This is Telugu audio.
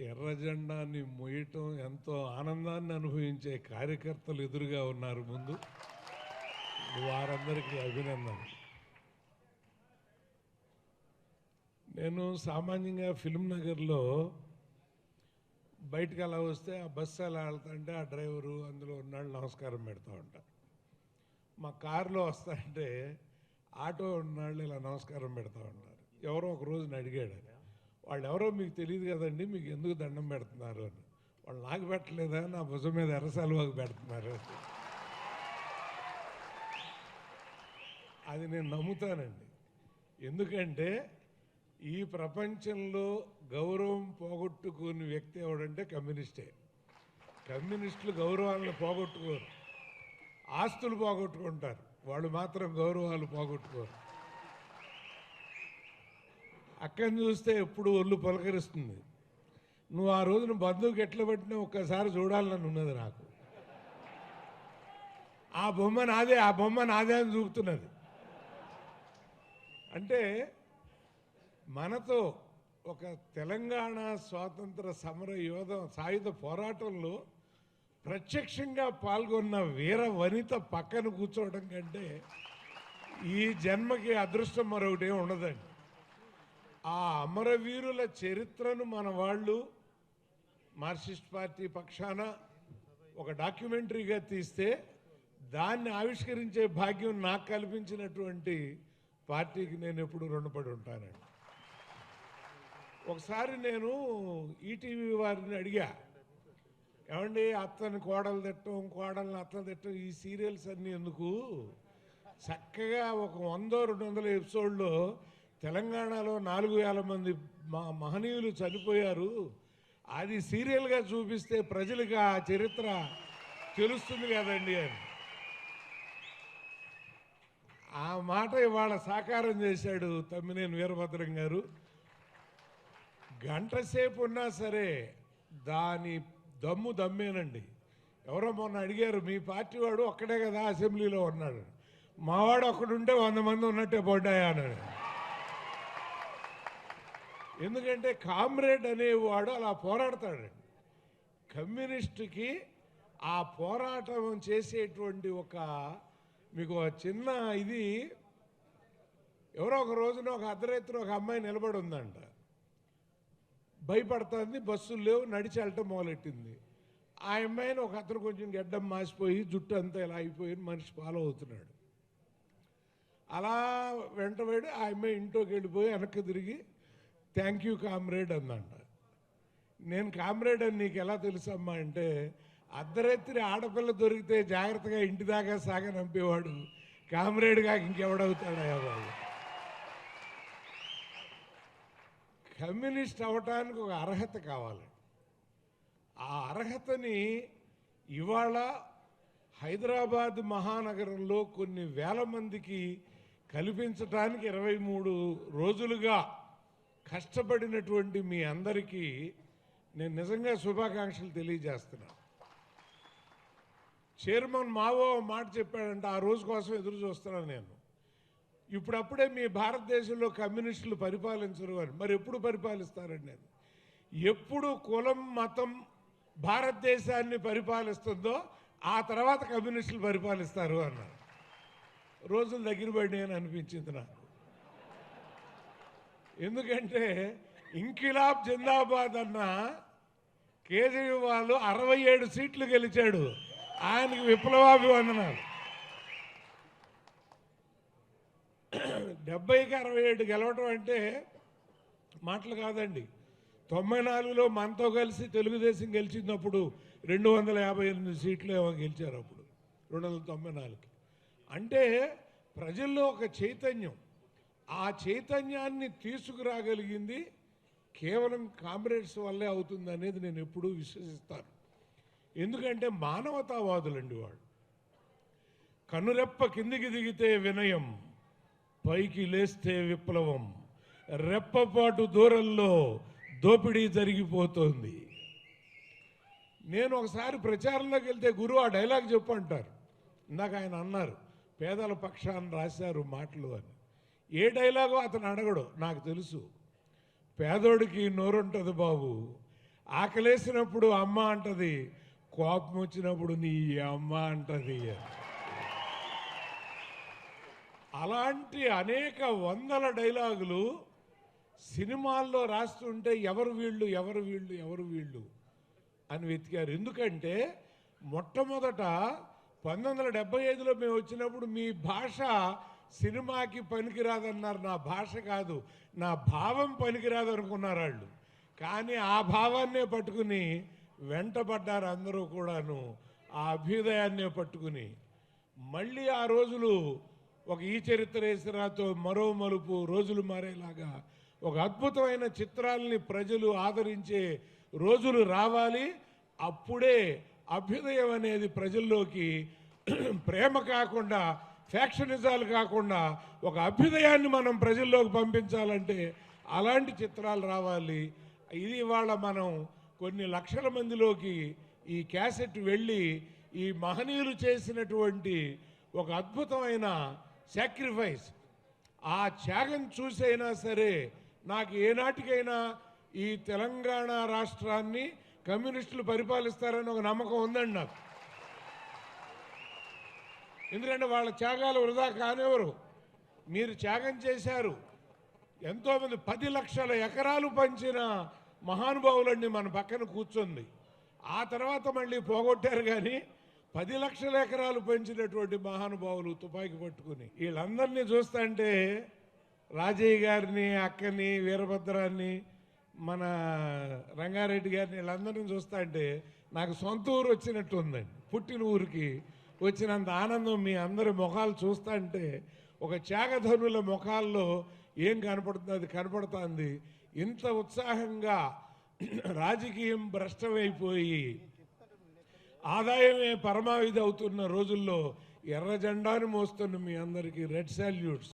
ఎర్ర జెండాన్ని మొయ్యటం ఎంతో ఆనందాన్ని అనుభవించే కార్యకర్తలు ఎదురుగా ఉన్నారు ముందు. వారందరికీ అభినందన నేను సామాన్యంగా ఫిల్మ్ నగర్లో బయటకు అలా వస్తే ఆ బస్సు అలా వెళ్తుంటే ఆ డ్రైవరు అందులో ఉన్నాళ్ళు నమస్కారం పెడతా ఉంటా మా కారులో వస్తాంటే ఆటో ఉన్నాళ్ళు ఇలా నమస్కారం పెడతా ఉంటారు. ఎవరో ఒక రోజున అడిగాడు వాళ్ళు ఎవరో మీకు తెలియదు కదండి మీకు ఎందుకు దండం పెడుతున్నారు అని. వాళ్ళు నాకు పెట్టలేదా నా భుజం మీద ఎర్రసాలువాకు పెడుతున్నారు అది నేను నమ్ముతానండి. ఎందుకంటే ఈ ప్రపంచంలో గౌరవం పోగొట్టుకుని వ్యక్తి ఎవడంటే కమ్యూనిస్టే. కమ్యూనిస్టులు గౌరవాలను పోగొట్టుకోరు. ఆస్తులు పోగొట్టుకుంటారు. వాళ్ళు మాత్రం గౌరవాలు పోగొట్టుకోరు. అక్కని చూస్తే ఎప్పుడు ఒళ్ళు పలకరిస్తుంది. నువ్వు ఆ రోజున బంధువుకి ఎట్లా పెట్టినా ఒక్కసారి చూడాలని ఉన్నది నాకు. ఆ బొమ్మ నాదే ఆ బొమ్మ నాదే అని చూపుతున్నది. అంటే మనతో ఒక తెలంగాణ స్వాతంత్ర సమర యోధ సాయుధ పోరాటంలో ప్రత్యక్షంగా పాల్గొన్న వీర వనిత పక్కన కూర్చోవడం కంటే ఈ జన్మకి అదృష్టం మరొకటి ఉండదండి. ఆ అమరవీరుల చరిత్రను మన వాళ్ళు మార్క్సిస్ట్ పార్టీ పక్షాన ఒక డాక్యుమెంటరీగా తీస్తే దాన్ని ఆవిష్కరించే భాగ్యం నాకు కల్పించినటువంటి పార్టీకి నేను ఎప్పుడు రుణపడి ఉంటానండి. ఒకసారి నేను ఈటీవీ వారిని అడిగా ఏమండి అత్తని కోడలు తిట్టం కోడల్ని అత్తని తిట్టం ఈ సీరియల్స్ అన్నీ ఎందుకు? చక్కగా ఒక వందో రెండు వందల ఎపిసోడ్లో తెలంగాణలో నాలుగు వేల మంది మా మహనీయులు చనిపోయారు. అది సీరియల్గా చూపిస్తే ప్రజలకు ఆ చరిత్ర తెలుస్తుంది కదండి అని. ఆ మాట ఇవాళ సాకారం చేశాడు తమ్మినేని వీరభద్రం గారు. గంట సేపు ఉన్నా సరే దాని దమ్ము దమ్మేనండి. ఎవరో మొన్న అడిగారు మీ పార్టీ వాడు ఒక్కడే కదా అసెంబ్లీలో ఉన్నాడు? మావాడు ఒక్కడుంటే వంద మంది ఉన్నట్టే పడ్డాయా? అన్నాడు ఎందుకంటే కామ్రేడ్ అనేవాడు అలా పోరాడతాడండి కమ్యూనిస్టుకి ఆ పోరాటం చేసేటువంటి ఒక మీకు చిన్న ఇది ఎవరో ఒక రోజున ఒక అర్ధరాత్రి ఒక అమ్మాయి నిలబడి ఉందంట భయపడుతుంది బస్సులు లేవు నడిచి వెళ్ళటం మొదలెట్టింది. ఆ అమ్మాయిని ఒక అతను కొంచెం గడ్డం మాసిపోయి జుట్టు అంతా ఇలా అయిపోయి మనిషి ఫాలో అవుతున్నాడు. అలా వెంటబడి ఆ అమ్మాయి ఇంట్లోకి వెళ్ళిపోయి వెనక్కి తిరిగి థ్యాంక్ యూ కామ్రేడ్ అందంట నేను కామ్రేడ్ అని నీకు ఎలా తెలుసమ్మా అంటే అర్ధరాత్రి ఆడపిల్ల దొరికితే జాగ్రత్తగా ఇంటి దాకా సాగనంపేవాడు కామ్రేడ్గా ఇంకెవడవుతాడయ్యా వాళ్ళు కమ్యూనిస్ట్ అవ్వటానికి ఒక అర్హత కావాలి. ఆ అర్హతని ఇవాళ హైదరాబాద్ మహానగరంలో కొన్ని వేల మందికి కల్పించటానికి ఇరవై మూడు రోజులుగా కష్టపడినటువంటి మీ అందరికీ నేను నిజంగా శుభాకాంక్షలు తెలియజేస్తున్నాను చైర్మన్ మావో మాట చెప్పాడంటే ఆ రోజు కోసం ఎదురు చూస్తున్నాను నేను. ఇప్పుడప్పుడే మీ భారతదేశంలో కమ్యూనిస్టులు పరిపాలించరు అని. మరి ఎప్పుడు పరిపాలిస్తారండి నేను ఎప్పుడు కులం మతం భారతదేశాన్ని పరిపాలిస్తుందో ఆ తర్వాత కమ్యూనిస్టులు పరిపాలిస్తారు అన్నారు. రోజులు దగ్గర పడినాయని అనిపించింది నాకు. ఎందుకంటే ఇంకిలాబ్ జిందాబాద్ అన్న కేజ్రీవాల్ అరవై ఏడు సీట్లు గెలిచాడు. ఆయనకి విప్లవాభివందనాలు. డెబ్బైకి అరవై ఏడు గెలవటం అంటే మాటలు కాదండి. తొంభై నాలుగులో మనతో కలిసి తెలుగుదేశం గెలిచినప్పుడు రెండు వందల యాభై ఎనిమిది సీట్లు ఏమో గెలిచారు అప్పుడు. రెండు వందల తొంభై నాలుగుకి. అంటే ప్రజల్లో ఒక చైతన్యం. ఆ చైతన్యాన్ని తీసుకురాగలిగింది కేవలం కామ్రేడ్స్ వల్లే అవుతుంది అనేది నేను ఎప్పుడూ విశ్వసిస్తాను. ఎందుకంటే మానవతావాదులండి వాళ్ళు. కనురెప్ప కిందికి దిగితే వినయం పైకి లేస్తే విప్లవం. రెప్పపాటు దూరంలో దోపిడీ జరిగిపోతోంది. నేను ఒకసారి ప్రచారంలోకి వెళ్తే గురువు ఆ డైలాగ్ చెప్పు అంటారు. ఇందాక ఆయన అన్నారు పేదల పక్షాన్ని రాశారు మాటలు అని. ఏ డైలాగో అతను అడగడు నాకు తెలుసు. పేదోడికి నోరుంటుంది బాబు. ఆకలేసినప్పుడు అమ్మ అంటది కోపం వచ్చినప్పుడు నీ అమ్మ అంటది. అలాంటి అనేక వందల డైలాగులు సినిమాల్లో రాస్తుంటే ఎవరు వీళ్ళు ఎవరు వీళ్ళు ఎవరు వీళ్ళు అని వెతికారు. ఎందుకంటే మొట్టమొదట పంతొమ్మిది వందల డెబ్బై ఐదులో మేము వచ్చినప్పుడు మీ భాష సినిమాకి పనికిరాదన్నారు. నా భాష కాదు. నా భావం పనికిరాదు అనుకున్నారు వాళ్ళు కానీ ఆ భావాన్నే పట్టుకుని వెంటబడ్డారు అందరూ కూడాను. ఆ అభ్యుదయాన్నే పట్టుకుని. మళ్ళీ ఆ రోజులు ఒక ఈ చరిత్ర వేసిరాతో మరో మలుపు రోజులు మారేలాగా ఒక అద్భుతమైన చిత్రాల్ని ప్రజలు ఆదరించే రోజులు రావాలి. అప్పుడే అభ్యుదయం అనేది ప్రజల్లోకి ప్రేమ కాకుండా ఫ్యాక్షనిజాలు కాకుండా ఒక అభ్యుదయాన్ని మనం ప్రజల్లోకి పంపించాలంటే అలాంటి చిత్రాలు రావాలి. ఇది ఇవాళ మనం కొన్ని లక్షల మందిలోకి ఈ క్యాసెట్ వెళ్ళి ఈ మహనీయులు చేసినటువంటి ఒక అద్భుతమైన సాక్రిఫైస్. ఆ త్యాగం చూసైనా సరే నాకు ఏనాటికైనా ఈ తెలంగాణ రాష్ట్రాన్ని కమ్యూనిస్టులు పరిపాలిస్తారని ఒక నమ్మకం ఉందండి నాకు. ఎందుకంటే వాళ్ళ త్యాగాలు వృధా కానివ్వరు. మీరు త్యాగం చేశారు. ఎంతోమంది పది లక్షల ఎకరాలు పంచిన మహానుభావులన్నీ మన పక్కన కూర్చుంది. ఆ తర్వాత మళ్ళీ పోగొట్టారు కానీ పది లక్షల ఎకరాలు పెంచినటువంటి మహానుభావులు తుపాకీ పట్టుకుని వీళ్ళందరినీ చూస్తుంటే రాజయ్య గారిని అక్కని వీరభద్రాన్ని మన రంగారెడ్డి గారిని వీళ్ళందరినీ చూస్తుంటే నాకు సొంత ఊరు వచ్చినట్టు ఉందండి పుట్టిన ఊరికి వచ్చినంత ఆనందం మీ అందరి ముఖాలు చూస్తుంటే ఒక త్యాగధనుల ముఖాల్లో ఏం కనపడుతుంది? అది కనపడుతుంది. ఇంత ఉత్సాహంగా రాజకీయం భ్రష్టమైపోయి ఆదాయమే పరమావిధి అవుతున్న రోజుల్లో ఎర్ర జెండాను మోస్తున్న మీ అందరికీ రెడ్ సాల్యూట్స్.